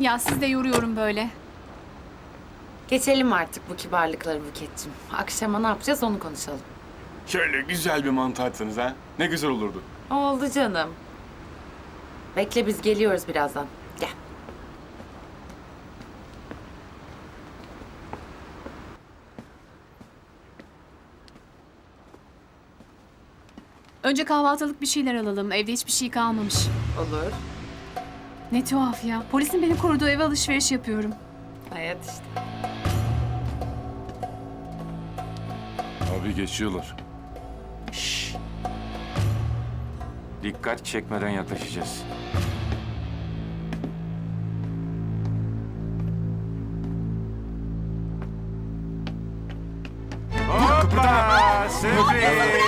Ya siz de yoruyorum böyle. Geçelim artık bu kibarlıkları Buket'cim. Akşama ne yapacağız onu konuşalım. Şöyle güzel bir mantı açsanız ha. Ne güzel olurdu. Oldu canım. Bekle biz geliyoruz birazdan. Gel. Önce kahvaltılık bir şeyler alalım. Evde hiçbir şey kalmamış. Olur. Ne tuhaf ya. Polisin beni koruduğu eve alışveriş yapıyorum. Hayat işte. Abi geçiyorlar. Dikkat çekmeden yaklaşacağız. Hoppa! Sürpriz!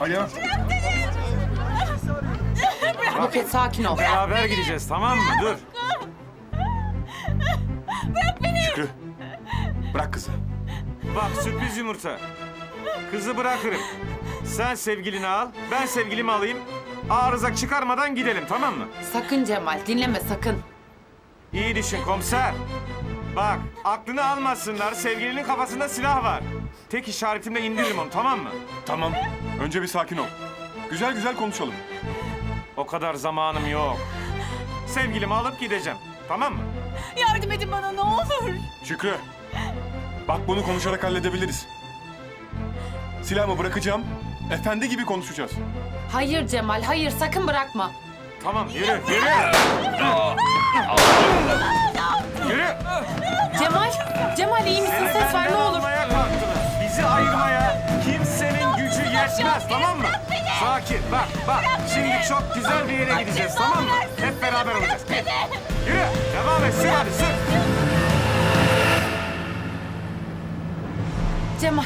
Alo. Buket sakin ol. Beraber gideceğiz tamam mı? Dur. Şükrü. Bırak kızı. Bak sürpriz yumurta. Kızı bırakırım. Sen sevgilini al, ben sevgilimi alayım. Arıza çıkarmadan gidelim tamam mı? Sakın Cemal dinleme sakın. İyi düşün komiser. Bak aklını almasınlar. Sevgilinin kafasında silah var. Tek işaretimle indiririm onu tamam mı? Tamam. Önce bir sakin ol. Güzel güzel konuşalım. O kadar zamanım yok. Sevgilimi alıp gideceğim. Tamam mı? Yardım edin bana ne olur. Şükrü. Bak bunu konuşarak halledebiliriz. Silahımı bırakacağım. Efendi gibi konuşacağız. Hayır Cemal hayır sakın bırakma. Tamam yürü yürü. yürü. Yetmez tamam mı? Sakin bak bak. Şimdi çok güzel bir yere gideceğiz tamam mı? Hep beraber olacağız. Gel. Yürü devam et sür hadi sür. Cemal.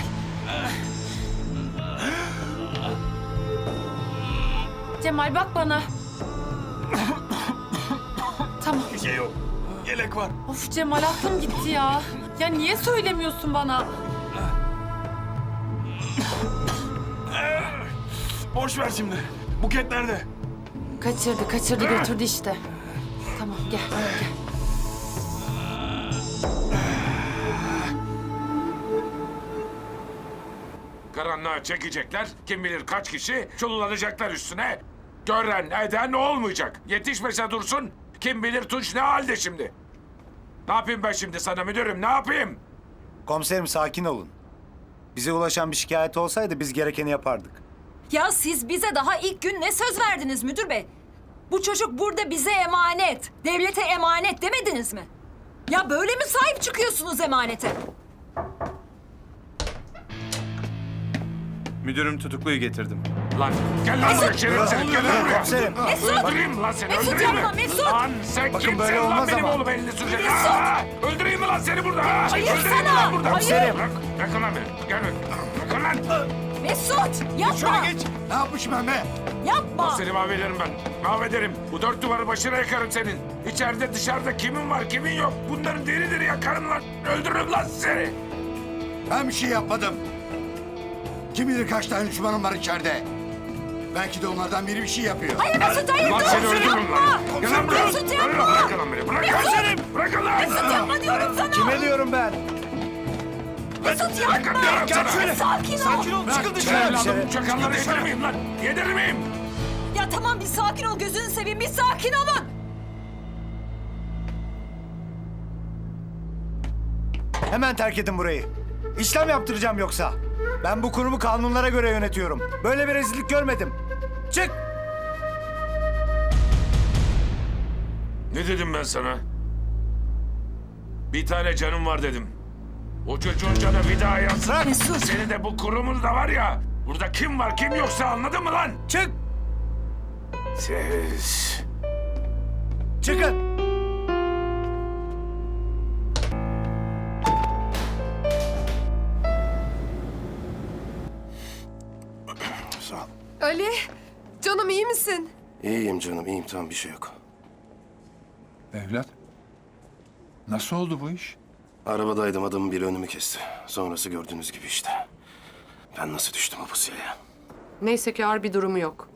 Cemal bak bana. tamam. Bir şey yok. Yelek var. Of Cemal aklım gitti ya. Ya niye söylemiyorsun bana? Boş ver şimdi. Buket nerede? Kaçırdı, kaçırdı götürdü işte. Tamam gel, gel. Karanlığa çekecekler. Kim bilir kaç kişi çullanacaklar üstüne. Gören eden olmayacak. Yetişmese dursun. Kim bilir Tunç ne halde şimdi. Ne yapayım ben şimdi sana müdürüm ne yapayım? Komiserim sakin olun. Bize ulaşan bir şikayet olsaydı biz gerekeni yapardık. Ya siz bize daha ilk gün ne söz verdiniz müdür bey? Bu çocuk burada bize emanet, devlete emanet demediniz mi? Ya böyle mi sahip çıkıyorsunuz emanete? Müdürüm tutukluyu getirdim. Lan gel lan buraya şerefsiz. Gel lan buraya. Komiserim. Mesut! Öldüreyim lan seni Mesut öldüreyim yapma, mi? Mesut! Lan sen Bakın kimsin böyle lan olmaz benim ama. oğlum elini sürecek. Mesut! Aa, Öldüreyim mi lan seni burada? ha? Hayır Öldüreyim mi sana, lan burada? hayır. Bırak, bırakın lan beni. Gel bırakın lan. Mesut yapma! Ne yapmışım ben be? Yapma! Seni mahvederim ben. Mahvederim. Bu dört duvarı başına yakarım senin. İçeride dışarıda kimin var kimin yok. Bunları diri diri yakarım lan. Öldürürüm lan seni. Ben bir şey yapmadım. Kim bilir kaç tane düşmanım var içeride. Belki de onlardan biri bir şey yapıyor. Hayır Mesut hayır Lan dur! seni öldürürüm yapma! lan. Gel lan buraya. Mesut lan, yapma! Bırakın lan beni. Bırakın lan. Mesut yapma diyorum sana! Kime diyorum ben? Mesut Bırakın yapma! diyorum sana. Sakin ol! Sakin ol! Bırak. dışarı. Evladım çakalları yedirir miyim lan? Yedirir miyim? Ya tamam bir sakin ol gözünü seveyim bir sakin olun! Hemen terk edin burayı. İşlem yaptıracağım yoksa. Ben bu kurumu kanunlara göre yönetiyorum. Böyle bir rezillik görmedim. Çık! Ne dedim ben sana? Bir tane canım var dedim. O çocuğun canı bir daha. Bırak! Mesut! Seni de bu kurumuzda var ya. Burada kim var kim yoksa anladın mı lan? Çık! Siz... Çıkın! Sağ ol. Ali, canım iyi misin? İyiyim canım, iyiyim. Tamam bir şey yok. Evlat. Nasıl oldu bu iş? Arabadaydım adamın biri önümü kesti. Sonrası gördüğünüz gibi işte. Ben nasıl düştüm o pusuya? Neyse ki ağır bir durumu yok.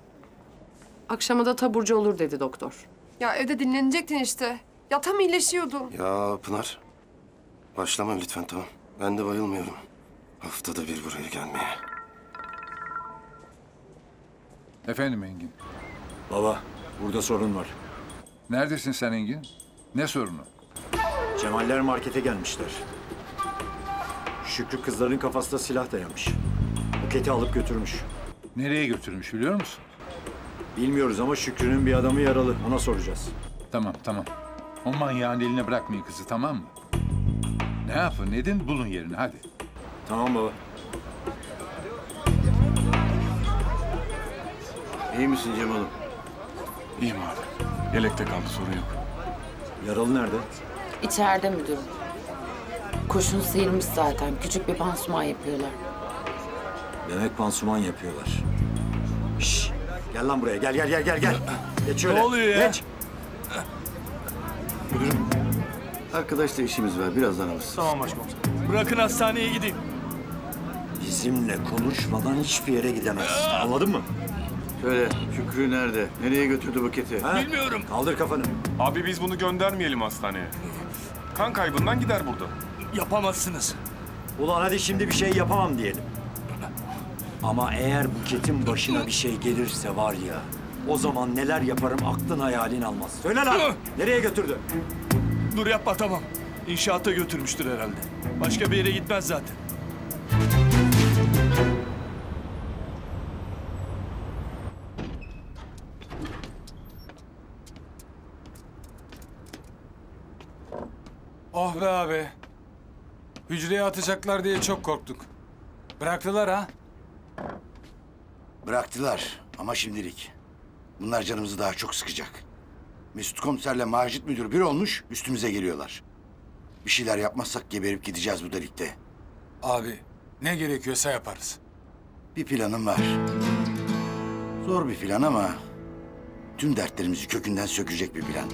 Akşama da taburcu olur dedi doktor. Ya evde dinlenecektin işte. Ya tam iyileşiyordun. Ya Pınar. Başlama lütfen tamam. Ben de bayılmıyorum. Haftada bir buraya gelmeye. Efendim Engin. Baba, burada sorun var. Neredesin sen Engin? Ne sorunu? Cemaller markete gelmişler. Şükrü kızların kafasına silah dayamış. Buketi alıp götürmüş. Nereye götürmüş biliyor musun? Bilmiyoruz ama Şükrü'nün bir adamı yaralı. Ona soracağız. Tamam tamam. O manyağın eline bırakmayın kızı tamam mı? Ne yapın edin bulun yerini hadi. Tamam baba. İyi misin Cemal'ım? İyiyim abi. Yelekte kaldı sorun yok. Yaralı nerede? İçeride müdürüm. Kurşun sıyırmış zaten. Küçük bir pansuman yapıyorlar. Demek pansuman yapıyorlar. Şş, gel lan buraya. Gel gel gel gel gel. Geç şöyle. Ne oluyor ya? Geç. Arkadaşla işimiz var. Birazdan alırız. Tamam başkomiserim. Bırakın hastaneye gideyim. Bizimle konuşmadan hiçbir yere gidemezsin. Anladın mı? Söyle Şükrü nerede? Nereye götürdü buketi? Ha? Bilmiyorum. Kaldır kafanı. Abi biz bunu göndermeyelim hastaneye. Kan kaybından gider burada. Yapamazsınız. Ulan hadi şimdi bir şey yapamam diyelim. Ama eğer Buket'in başına bir şey gelirse var ya... ...o zaman neler yaparım aklın hayalin almaz. Söyle lan! Nereye götürdü? Dur yapma tamam. İnşaata götürmüştür herhalde. Başka bir yere gitmez zaten. Oh be abi. Hücreye atacaklar diye çok korktuk. Bıraktılar ha. Bıraktılar ama şimdilik. Bunlar canımızı daha çok sıkacak. Mesut komiserle Macit müdür bir olmuş üstümüze geliyorlar. Bir şeyler yapmazsak geberip gideceğiz bu delikte. Abi ne gerekiyorsa yaparız. Bir planım var. Zor bir plan ama tüm dertlerimizi kökünden sökecek bir plan.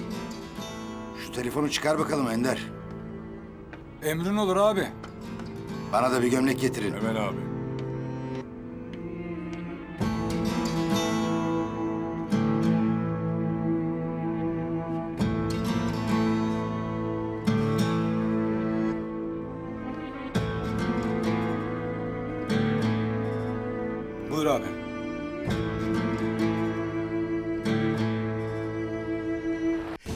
Şu telefonu çıkar bakalım Ender. Emrin olur abi. Bana da bir gömlek getirin. Hemen abi. Buyur abi.